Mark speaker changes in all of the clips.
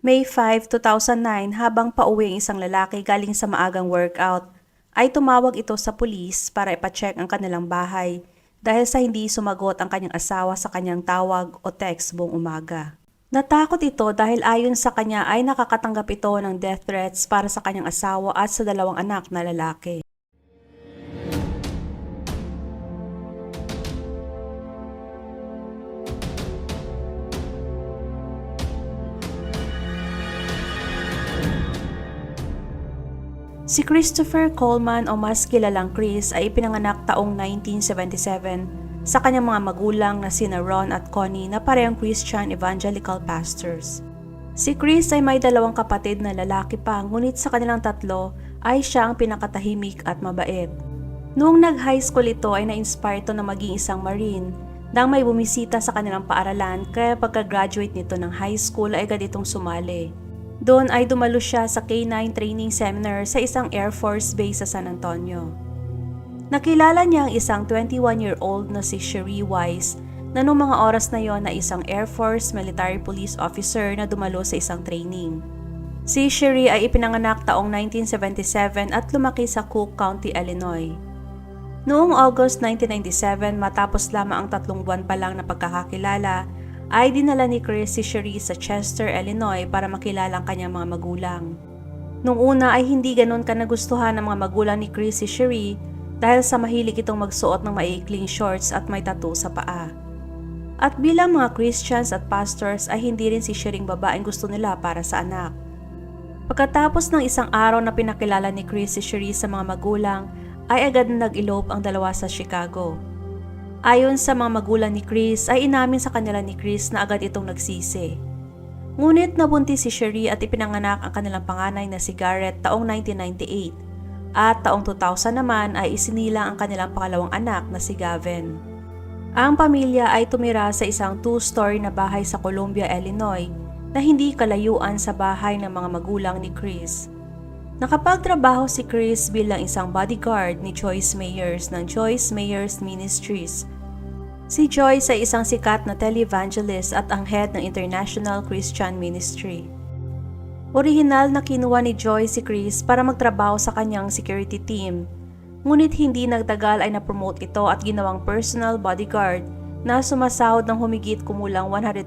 Speaker 1: May 5, 2009 habang pauwi ang isang lalaki galing sa maagang workout, ay tumawag ito sa pulis para ipacheck ang kanilang bahay dahil sa hindi sumagot ang kanyang asawa sa kanyang tawag o text buong umaga. Natakot ito dahil ayon sa kanya ay nakakatanggap ito ng death threats para sa kanyang asawa at sa dalawang anak na lalaki. Si Christopher Coleman o mas kilalang Chris ay ipinanganak taong 1977 sa kanyang mga magulang na sina Ron at Connie na parehong Christian evangelical pastors. Si Chris ay may dalawang kapatid na lalaki pa ngunit sa kanilang tatlo ay siya ang pinakatahimik at mabait. Noong nag-high school ito ay na-inspire ito na maging isang marine nang may bumisita sa kanilang paaralan kaya pagka-graduate nito ng high school ay agad itong sumali. Doon ay dumalo siya sa K-9 training seminar sa isang Air Force base sa San Antonio. Nakilala niya ang isang 21-year-old na si Cherie Wise na noong mga oras na yon na isang Air Force military police officer na dumalo sa isang training. Si Cherie ay ipinanganak taong 1977 at lumaki sa Cook County, Illinois. Noong August 1997 matapos lamang ang tatlong buwan pa lang na pagkakakilala, ay dinala ni Chris si Cherie sa Chester, Illinois para makilala ang kanyang mga magulang. Nung una ay hindi ganon ka nagustuhan ng mga magulang ni Chris si Cherie dahil sa mahilig itong magsuot ng maiikling shorts at may tattoo sa paa. At bilang mga Christians at pastors ay hindi rin si Cherie babaeng gusto nila para sa anak. Pagkatapos ng isang araw na pinakilala ni Chris si Cherie sa mga magulang, ay agad na nag-elope ang dalawa sa Chicago. Ayon sa mga magulang ni Chris ay inamin sa kanila ni Chris na agad itong nagsisi. Ngunit nabuntis si Cherie at ipinanganak ang kanilang panganay na si Garrett taong 1998 at taong 2000 naman ay isinilang ang kanilang pangalawang anak na si Gavin. Ang pamilya ay tumira sa isang two-story na bahay sa Columbia, Illinois na hindi kalayuan sa bahay ng mga magulang ni Chris. Nakapagtrabaho si Chris bilang isang bodyguard ni Joyce Mayers ng Joyce Mayers Ministries. Si Joyce ay isang sikat na televangelist at ang head ng International Christian Ministry. Orihinal na kinuha ni Joyce si Chris para magtrabaho sa kanyang security team, ngunit hindi nagtagal ay na-promote ito at ginawang personal bodyguard na sumasahod ng humigit kumulang $100,000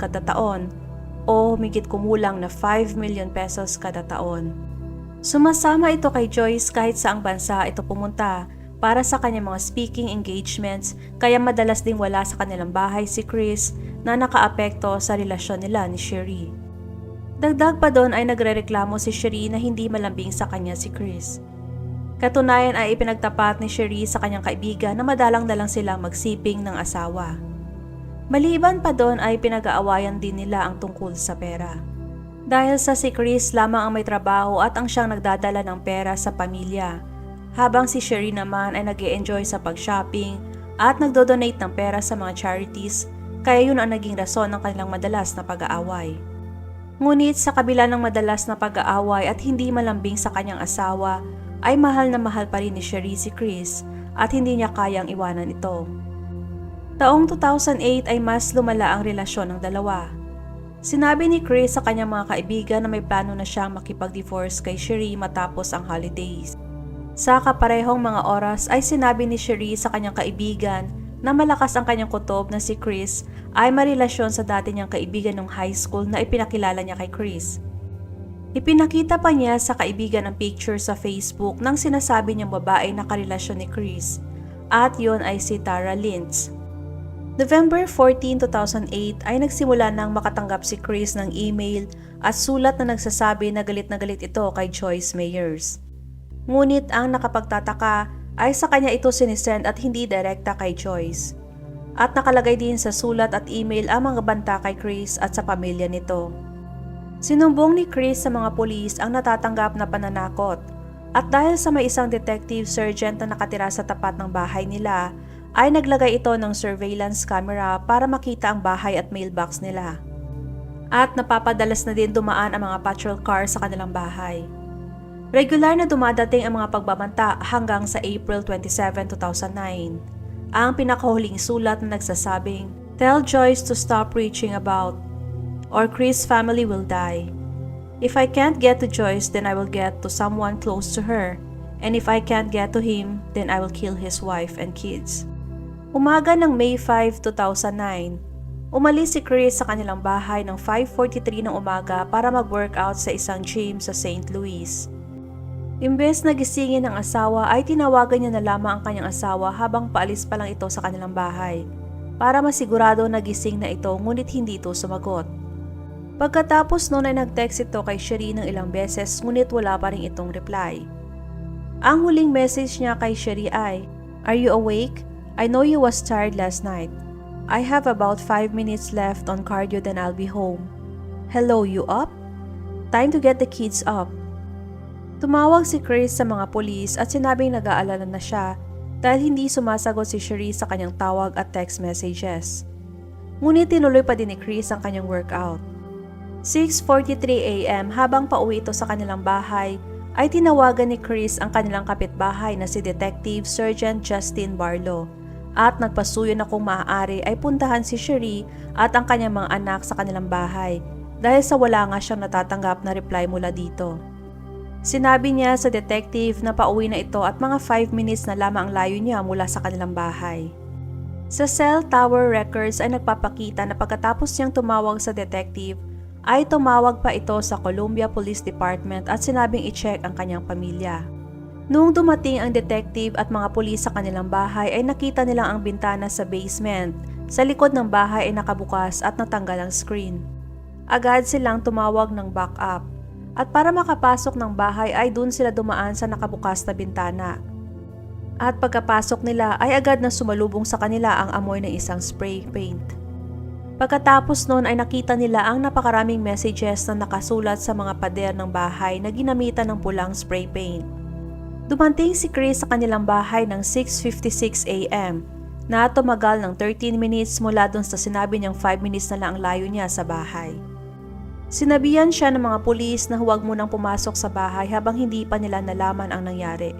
Speaker 1: kada taon o humigit kumulang na 5 million pesos kada taon. Sumasama ito kay Joyce kahit saang bansa ito pumunta para sa kanyang mga speaking engagements kaya madalas ding wala sa kanilang bahay si Chris na nakaapekto sa relasyon nila ni Cherie. Dagdag pa doon ay nagrereklamo si Cherie na hindi malambing sa kanya si Chris. Katunayan ay ipinagtapat ni Cherie sa kanyang kaibigan na madalang na lang silang magsiping ng asawa. Maliban pa doon ay pinag-aawayan din nila ang tungkol sa pera. Dahil sa si Chris lamang ang may trabaho at ang siyang nagdadala ng pera sa pamilya, habang si Sherry naman ay nag enjoy sa pag-shopping at nagdo-donate ng pera sa mga charities kaya yun ang naging rason ng kanilang madalas na pag-aaway. Ngunit sa kabila ng madalas na pag-aaway at hindi malambing sa kanyang asawa, ay mahal na mahal pa rin ni Sherry si Chris at hindi niya kayang iwanan ito. Taong 2008 ay mas lumala ang relasyon ng dalawa Sinabi ni Chris sa kanyang mga kaibigan na may plano na siyang makipag-divorce kay Cherie matapos ang holidays. Sa kaparehong mga oras ay sinabi ni Cherie sa kanyang kaibigan na malakas ang kanyang kutob na si Chris ay marelasyon sa dati niyang kaibigan ng high school na ipinakilala niya kay Chris. Ipinakita pa niya sa kaibigan ang picture sa Facebook ng sinasabi niyang babae na karelasyon ni Chris at yon ay si Tara Lintz. November 14, 2008 ay nagsimula nang makatanggap si Chris ng email at sulat na nagsasabi na galit na galit ito kay Joyce Mayers. Ngunit ang nakapagtataka ay sa kanya ito sinisend at hindi direkta kay Joyce. At nakalagay din sa sulat at email ang mga banta kay Chris at sa pamilya nito. Sinumbong ni Chris sa mga pulis ang natatanggap na pananakot at dahil sa may isang detective sergeant na nakatira sa tapat ng bahay nila ay naglagay ito ng surveillance camera para makita ang bahay at mailbox nila. At napapadalas na din dumaan ang mga patrol car sa kanilang bahay. Regular na dumadating ang mga pagbabanta hanggang sa April 27, 2009. Ang pinakahuling sulat na nagsasabing, Tell Joyce to stop reaching about. or Chris' family will die. If I can't get to Joyce, then I will get to someone close to her. And if I can't get to him, then I will kill his wife and kids. Umaga ng May 5, 2009, umalis si Chris sa kanilang bahay ng 5.43 ng umaga para mag-workout sa isang gym sa St. Louis. Imbes na gisingin ng asawa ay tinawagan niya na lamang ang kanyang asawa habang paalis pa lang ito sa kanilang bahay para masigurado na gising na ito ngunit hindi ito sumagot. Pagkatapos noon ay nag-text ito kay Cherie ng ilang beses ngunit wala pa rin itong reply. Ang huling message niya kay Cherie ay, Are you awake? I know you was tired last night. I have about 5 minutes left on cardio then I'll be home. Hello, you up? Time to get the kids up. Tumawag si Chris sa mga polis at sinabing nag-aalala na siya dahil hindi sumasagot si Cherie sa kanyang tawag at text messages. Ngunit tinuloy pa din ni Chris ang kanyang workout. 6.43 a.m. habang pauwi ito sa kanilang bahay ay tinawagan ni Chris ang kanilang kapitbahay na si Detective Sergeant Justin Barlow at nagpasuyo na kung maaari ay puntahan si Cherie at ang kanyang mga anak sa kanilang bahay dahil sa wala nga siyang natatanggap na reply mula dito. Sinabi niya sa detective na pauwi na ito at mga 5 minutes na lamang ang layo niya mula sa kanilang bahay. Sa cell tower records ay nagpapakita na pagkatapos niyang tumawag sa detective ay tumawag pa ito sa Columbia Police Department at sinabing i-check ang kanyang pamilya. Noong dumating ang detective at mga pulis sa kanilang bahay ay nakita nilang ang bintana sa basement. Sa likod ng bahay ay nakabukas at natanggal ang screen. Agad silang tumawag ng backup at para makapasok ng bahay ay dun sila dumaan sa nakabukas na bintana. At pagkapasok nila ay agad na sumalubong sa kanila ang amoy ng isang spray paint. Pagkatapos noon ay nakita nila ang napakaraming messages na nakasulat sa mga pader ng bahay na ginamitan ng pulang spray paint. Dumating si Chris sa kanilang bahay ng 6.56 a.m. na tumagal ng 13 minutes mula dun sa sinabi niyang 5 minutes na lang ang layo niya sa bahay. Sinabihan siya ng mga pulis na huwag munang pumasok sa bahay habang hindi pa nila nalaman ang nangyari.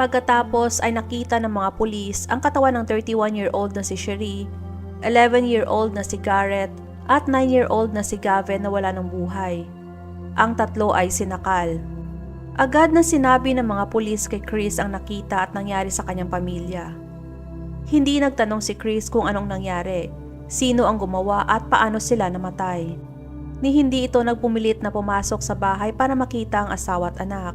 Speaker 1: Pagkatapos ay nakita ng mga pulis ang katawan ng 31-year-old na si Cherie, 11-year-old na si Garrett at 9-year-old na si Gavin na wala ng buhay. Ang tatlo ay sinakal. Agad na sinabi ng mga pulis kay Chris ang nakita at nangyari sa kanyang pamilya. Hindi nagtanong si Chris kung anong nangyari, sino ang gumawa at paano sila namatay ni hindi ito nagpumilit na pumasok sa bahay para makita ang asawa at anak.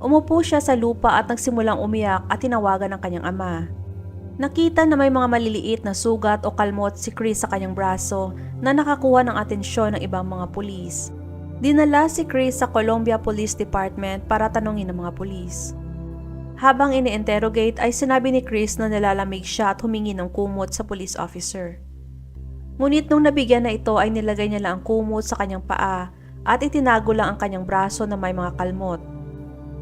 Speaker 1: Umupo siya sa lupa at nagsimulang umiyak at tinawagan ng kanyang ama. Nakita na may mga maliliit na sugat o kalmot si Chris sa kanyang braso na nakakuha ng atensyon ng ibang mga pulis. Dinala si Chris sa Columbia Police Department para tanungin ng mga pulis. Habang ini-interrogate ay sinabi ni Chris na nilalamig siya at humingi ng kumot sa police officer. Ngunit nung nabigyan na ito ay nilagay niya lang ang kumot sa kanyang paa at itinago lang ang kanyang braso na may mga kalmot.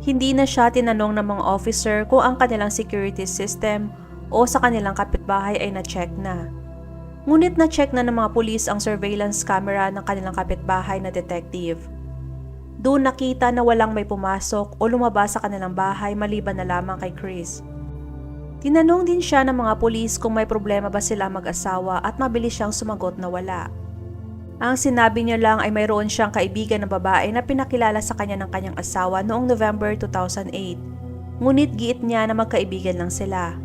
Speaker 1: Hindi na siya tinanong ng mga officer kung ang kanilang security system o sa kanilang kapitbahay ay na-check na. Ngunit na-check na ng mga pulis ang surveillance camera ng kanilang kapitbahay na detective. Doon nakita na walang may pumasok o lumabas sa kanilang bahay maliban na lamang kay Chris. Tinanong din siya ng mga pulis kung may problema ba sila mag-asawa at mabilis siyang sumagot na wala. Ang sinabi niya lang ay mayroon siyang kaibigan na babae na pinakilala sa kanya ng kanyang asawa noong November 2008. Ngunit giit niya na magkaibigan lang sila.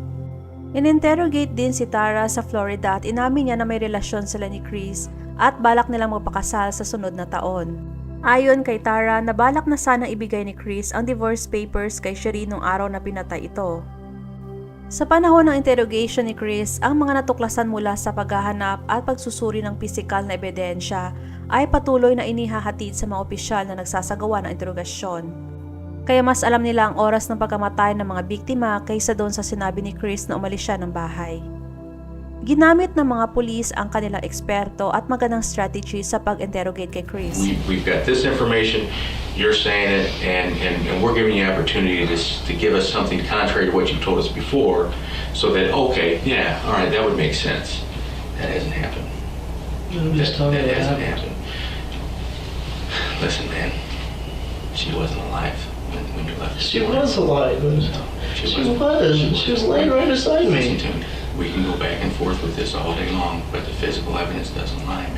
Speaker 1: In-interrogate din si Tara sa Florida at inamin niya na may relasyon sila ni Chris at balak nilang magpakasal sa sunod na taon. Ayon kay Tara, nabalak na sana ibigay ni Chris ang divorce papers kay Cherie nung araw na pinatay ito. Sa panahon ng interrogation ni Chris, ang mga natuklasan mula sa paghahanap at pagsusuri ng pisikal na ebidensya ay patuloy na inihahatid sa mga opisyal na nagsasagawa ng interogasyon. Kaya mas alam nila ang oras ng pagkamatay ng mga biktima kaysa doon sa sinabi ni Chris na umalis siya ng bahay. Ginamit ng mga pulis ang kanilang eksperto at magandang strategy sa pag-interrogate kay Chris.
Speaker 2: we, we've got this information, you're saying it, and, and, and we're giving you opportunity to, to give us something contrary to what you told us before, so that, okay, yeah, all right, that would make sense. That hasn't happened.
Speaker 3: I'm
Speaker 2: That,
Speaker 3: just
Speaker 2: that
Speaker 3: what
Speaker 2: hasn't
Speaker 3: happened.
Speaker 2: happened. Listen, man, she wasn't alive
Speaker 3: She was alive. and She was. She was laying right beside me.
Speaker 2: We can go back and forth with this all day long, but the physical evidence doesn't lie,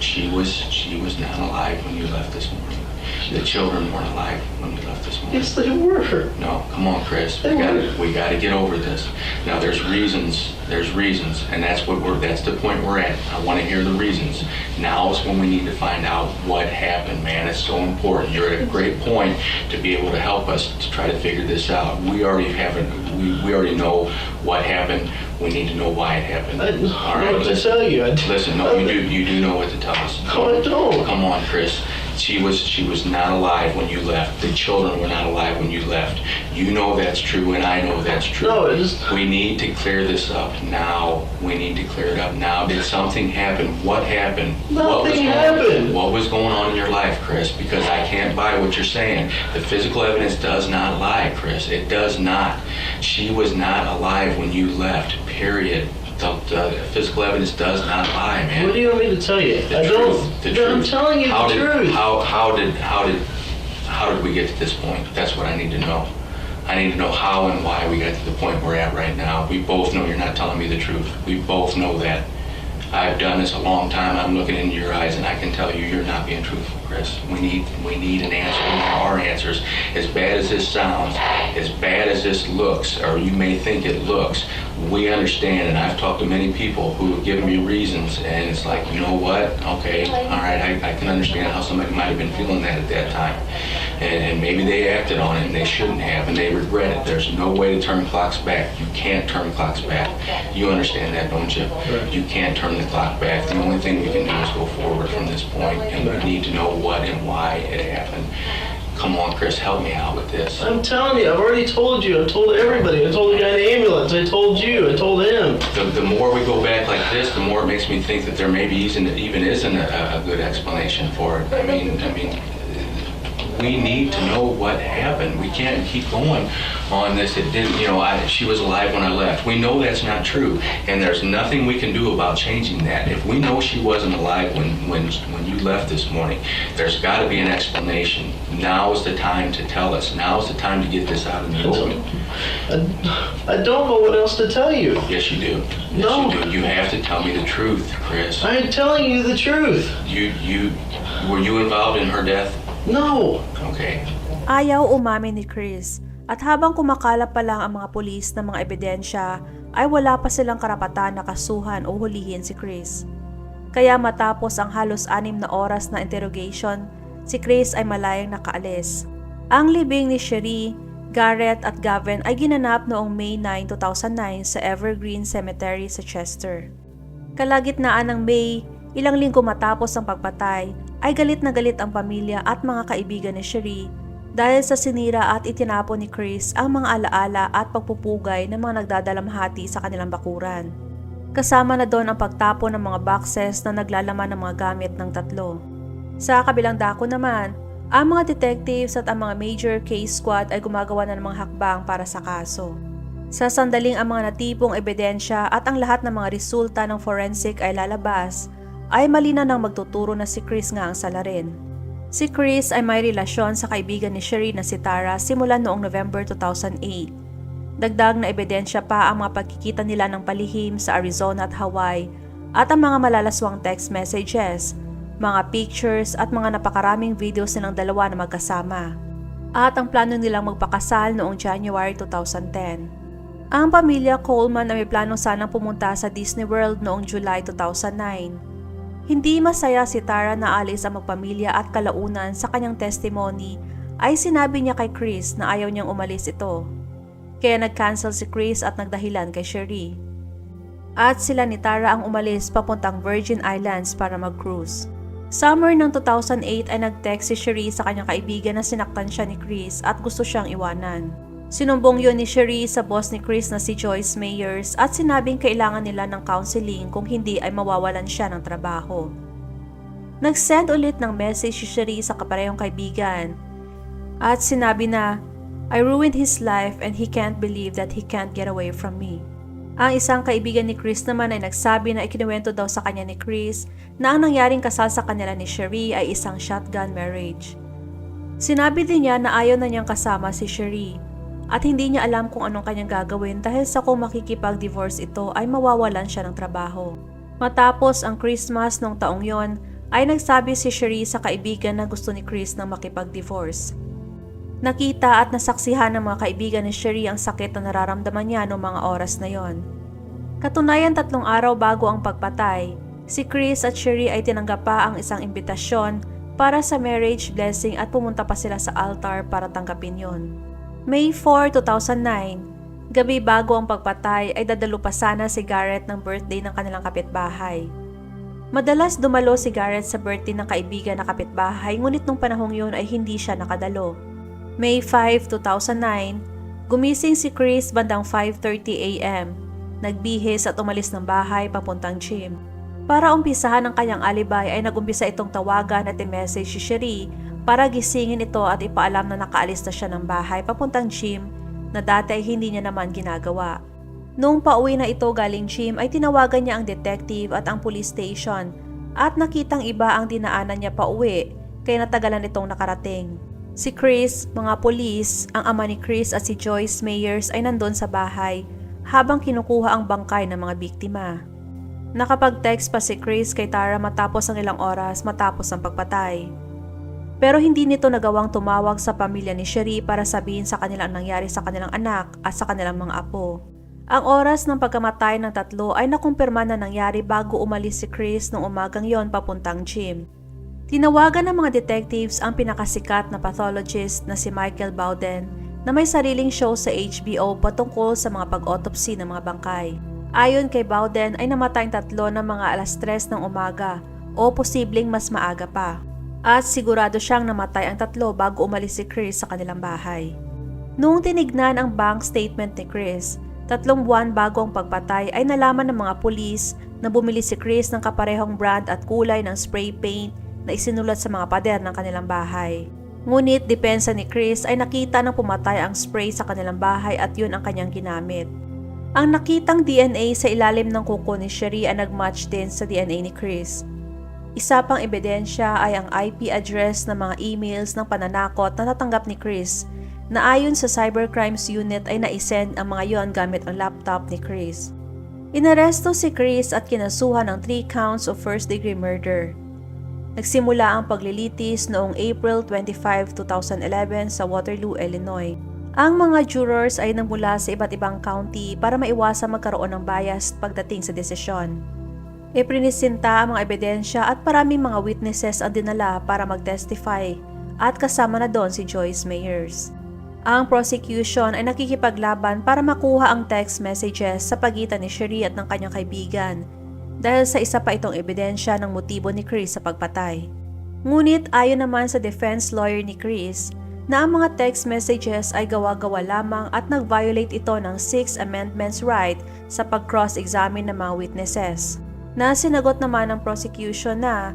Speaker 2: she was she was not alive when you left this morning. The children weren't alive when we left this morning.
Speaker 3: Yes, they were.
Speaker 2: No, come on, Chris. We
Speaker 3: They
Speaker 2: got
Speaker 3: were.
Speaker 2: to we got to get over this. Now, there's reasons. There's reasons, and that's what we're. That's the point we're at. I want to hear the reasons. Now is when we need to find out what happened, man. It's so important. You're at a great point to be able to help us to try to figure this out. We already have it. We, we already know what happened. We need to know why it happened.
Speaker 3: I don't
Speaker 2: All
Speaker 3: know
Speaker 2: right,
Speaker 3: what to
Speaker 2: listen.
Speaker 3: tell you. I,
Speaker 2: Listen, no, you do. You do know what to tell us.
Speaker 3: No, I don't.
Speaker 2: Come on, Chris. She was she was not alive when you left. The children were not alive when you left. You know that's true, and I know that's true.
Speaker 3: No, it just-
Speaker 2: We need to clear this up now. We need to clear it up now. Did something happen? What happened? what was
Speaker 3: Nothing
Speaker 2: going,
Speaker 3: happened.
Speaker 2: What was going on in your life, Chris? Because I can't buy what you're saying. The physical evidence does not lie, Chris. It does not. She was not alive when you left. Period. The, uh, the physical evidence does not lie, man.
Speaker 3: what do you want me to tell you?
Speaker 2: The
Speaker 3: I
Speaker 2: truth,
Speaker 3: don't.
Speaker 2: the
Speaker 3: No, I'm
Speaker 2: truth.
Speaker 3: telling you
Speaker 2: how
Speaker 3: the
Speaker 2: did,
Speaker 3: truth.
Speaker 2: How, how did, how did, how did we get to this point? That's what I need to know. I need to know how and why we got to the point we're at right now. We both know you're not telling me the truth. We both know that. I've done this a long time. I'm looking into your eyes and I can tell you you're not being truthful, Chris. We need, we need an answer. We need our answers. As bad as this sounds, as bad as this looks, or you may think it looks, we understand, and I've talked to many people who have given me reasons, and it's like, you know what? Okay, all right, I, I can understand how somebody might have been feeling that at that time. And, and maybe they acted on it and they shouldn't have, and they regret it. There's no way to turn clocks back. You can't turn clocks back. You understand that, don't you? You can't turn the clock back. The only thing we can do is go forward from this point, and we need to know what and why it happened. Come on, Chris, help me out with this.
Speaker 3: I'm telling you, I've already told you. I told everybody. I told the guy in the ambulance. I told you. I told him.
Speaker 2: The, the more we go back like this, the more it makes me think that there maybe isn't, even isn't a, a good explanation for it. I mean, I mean, we need to know what happened. We can't keep going on this. It didn't, you know, I, she was alive when I left. We know that's not true, and there's nothing we can do about changing that. If we know she wasn't alive when, when, when you left this morning, there's got to be an explanation. Now is the time to tell us. Now is the time to get this out in the open.
Speaker 3: I, I don't know what else to tell you.
Speaker 2: Yes, you do. Yes,
Speaker 3: No.
Speaker 2: you do. You have to tell me the truth, Chris.
Speaker 3: I'm telling you the truth.
Speaker 2: You, you, were you involved in her death?
Speaker 3: No.
Speaker 2: Okay.
Speaker 1: Ayaw umamin ni Chris at habang kumakalap pa lang ang mga pulis ng mga ebidensya ay wala pa silang karapatan na kasuhan o hulihin si Chris. Kaya matapos ang halos anim na oras na interrogation, si Chris ay malayang nakaalis. Ang libing ni Cherie, Garrett at Gavin ay ginanap noong May 9, 2009 sa Evergreen Cemetery sa Chester. Kalagitnaan ng May, ilang linggo matapos ang pagpatay, ay galit na galit ang pamilya at mga kaibigan ni Cherie dahil sa sinira at itinapon ni Chris ang mga alaala at pagpupugay ng mga nagdadalamhati sa kanilang bakuran. Kasama na doon ang pagtapon ng mga boxes na naglalaman ng mga gamit ng tatlo. Sa kabilang dako naman, ang mga detectives at ang mga major case squad ay gumagawa na ng mga hakbang para sa kaso. Sa sandaling ang mga natipong ebidensya at ang lahat ng mga resulta ng forensic ay lalabas, ay malina nang magtuturo na si Chris nga ang salarin. Si Chris ay may relasyon sa kaibigan ni Sherry na si Tara simula noong November 2008. Dagdag na ebidensya pa ang mga pagkikita nila ng palihim sa Arizona at Hawaii at ang mga malalaswang text messages, mga pictures at mga napakaraming videos nilang dalawa na magkasama. At ang plano nilang magpakasal noong January 2010. Ang pamilya Coleman ay may planong sanang pumunta sa Disney World noong July 2009. Hindi masaya si Tara na alis ang magpamilya at kalaunan sa kanyang testimony ay sinabi niya kay Chris na ayaw niyang umalis ito. Kaya nag-cancel si Chris at nagdahilan kay Cherie. At sila ni Tara ang umalis papuntang Virgin Islands para mag-cruise. Summer ng 2008 ay nag-text si Cherie sa kanyang kaibigan na sinaktan siya ni Chris at gusto siyang iwanan. Sinumbong yun ni Cherie sa boss ni Chris na si Joyce Mayers at sinabing kailangan nila ng counseling kung hindi ay mawawalan siya ng trabaho. Nag-send ulit ng message si Cherie sa kaparehong kaibigan at sinabi na, I ruined his life and he can't believe that he can't get away from me. Ang isang kaibigan ni Chris naman ay nagsabi na ikinuwento daw sa kanya ni Chris na ang nangyaring kasal sa kanila ni Cherie ay isang shotgun marriage. Sinabi din niya na ayaw na niyang kasama si Cherie at hindi niya alam kung anong kanyang gagawin dahil sa kung makikipag-divorce ito ay mawawalan siya ng trabaho. Matapos ang Christmas nung taong yon, ay nagsabi si Cherie sa kaibigan na gusto ni Chris na makipag-divorce. Nakita at nasaksihan ng mga kaibigan ni Cherie ang sakit na nararamdaman niya noong mga oras na yon. Katunayan tatlong araw bago ang pagpatay, si Chris at Cherie ay tinanggap pa ang isang imbitasyon para sa marriage blessing at pumunta pa sila sa altar para tanggapin yon. May 4, 2009, gabi bago ang pagpatay ay dadalo pa sana si Garrett ng birthday ng kanilang kapitbahay. Madalas dumalo si Garrett sa birthday ng kaibigan na kapitbahay ngunit nung panahong yun ay hindi siya nakadalo. May 5, 2009, gumising si Chris bandang 5.30 a.m. Nagbihis at umalis ng bahay papuntang gym. Para umpisahan ang kanyang alibay ay nagumpisa itong tawagan at i-message si Cherie para gisingin ito at ipaalam na nakaalis na siya ng bahay papuntang gym na dati ay hindi niya naman ginagawa. Noong pauwi na ito galing gym ay tinawagan niya ang detective at ang police station at nakitang iba ang dinaanan niya pauwi kaya natagalan itong nakarating. Si Chris, mga polis, ang ama ni Chris at si Joyce Mayers ay nandun sa bahay habang kinukuha ang bangkay ng mga biktima. Nakapag-text pa si Chris kay Tara matapos ang ilang oras matapos ang pagpatay. Pero hindi nito nagawang tumawag sa pamilya ni Cherie para sabihin sa kanila ang nangyari sa kanilang anak at sa kanilang mga apo. Ang oras ng pagkamatay ng tatlo ay nakumpirma na nangyari bago umalis si Chris noong umagang yon papuntang gym. Tinawagan ng mga detectives ang pinakasikat na pathologist na si Michael Bowden na may sariling show sa HBO patungkol sa mga pag-autopsy ng mga bangkay. Ayon kay Bowden ay namatay ang tatlo ng mga alas 3 ng umaga o posibleng mas maaga pa. At sigurado siyang namatay ang tatlo bago umalis si Chris sa kanilang bahay. Noong tinignan ang bank statement ni Chris, tatlong buwan bago ang pagpatay ay nalaman ng mga pulis na bumili si Chris ng kaparehong brand at kulay ng spray paint na isinulat sa mga pader ng kanilang bahay. Ngunit depensa ni Chris ay nakita ng pumatay ang spray sa kanilang bahay at yun ang kanyang ginamit. Ang nakitang DNA sa ilalim ng kuko ni Cherie ay nagmatch din sa DNA ni Chris. Isa pang ebidensya ay ang IP address ng mga emails ng pananakot na natanggap ni Chris na ayon sa Cybercrimes Unit ay naisend ang mga yon gamit ang laptop ni Chris. Inaresto si Chris at kinasuhan ng 3 counts of first-degree murder. Nagsimula ang paglilitis noong April 25, 2011 sa Waterloo, Illinois. Ang mga jurors ay namula sa iba't ibang county para maiwasan magkaroon ng bias pagdating sa desisyon. Iprinisinta ang mga ebidensya at maraming mga witnesses ang dinala para mag-testify at kasama na doon si Joyce Mayers. Ang prosecution ay nakikipaglaban para makuha ang text messages sa pagitan ni Cherie at ng kanyang kaibigan dahil sa isa pa itong ebidensya ng motibo ni Chris sa pagpatay. Ngunit ayon naman sa defense lawyer ni Chris na ang mga text messages ay gawa-gawa lamang at nag-violate ito ng 6 Amendments right sa pag-cross-examine ng mga witnesses. Na sinagot naman ng prosecution na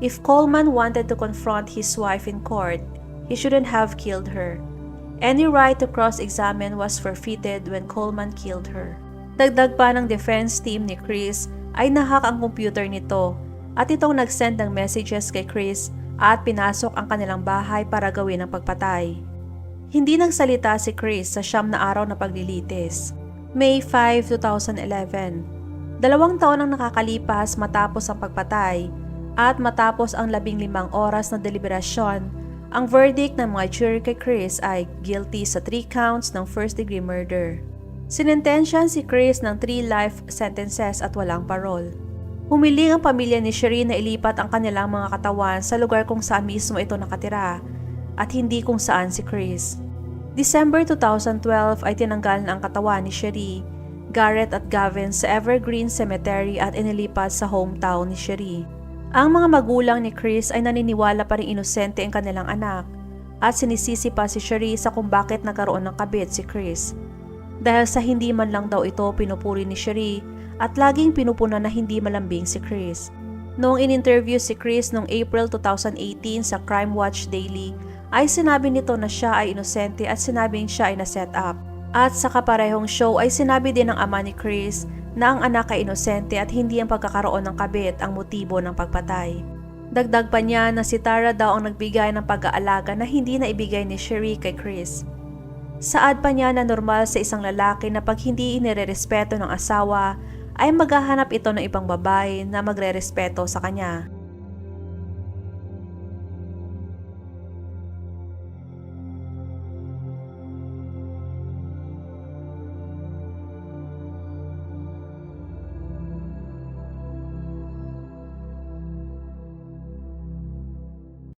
Speaker 1: if Coleman wanted to confront his wife in court, he shouldn't have killed her. Any right to cross-examine was forfeited when Coleman killed her. Dagdag pa ng defense team ni Chris ay nahak ang computer nito at itong nag-send ng messages kay Chris at pinasok ang kanilang bahay para gawin ang pagpatay. Hindi nagsalita si Chris sa siyam na araw na paglilitis. May 5, 2011. Dalawang taon ang nakakalipas matapos ang pagpatay at matapos ang labing limang oras na deliberasyon, ang verdict ng mga jury kay Chris ay guilty sa 3 counts ng first-degree murder. Sinentensyan si Chris ng 3 life sentences at walang parol. Humiling ang pamilya ni Cherie na ilipat ang kanilang mga katawan sa lugar kung saan mismo ito nakatira at hindi kung saan si Chris. December 2012 ay tinanggal na ang katawan ni Cherie, Garrett at Gavin sa Evergreen Cemetery at inilipat sa hometown ni Cherie. Ang mga magulang ni Chris ay naniniwala pa rin inosente ang kanilang anak at sinisisi pa si Cherie sa kung bakit nagkaroon ng kabit si Chris. Dahil sa hindi man lang daw ito pinupuri ni Cherie at laging pinupunan na hindi malambing si Chris. Noong in-interview si Chris noong April 2018 sa Crime Watch Daily, ay sinabi nito na siya ay inosente at sinabing siya ay na-set up. At sa kaparehong show ay sinabi din ng ama ni Chris na ang anak ay inosente at hindi ang pagkakaroon ng kabit ang motibo ng pagpatay. Dagdag pa niya na si Tara daw ang nagbigay ng pag-aalaga na hindi na ibigay ni Cherie kay Chris. Saad pa niya na normal sa isang lalaki na pag hindi inirerespeto ng asawa ay maghahanap ito ng ibang babae na magre-respeto sa kanya.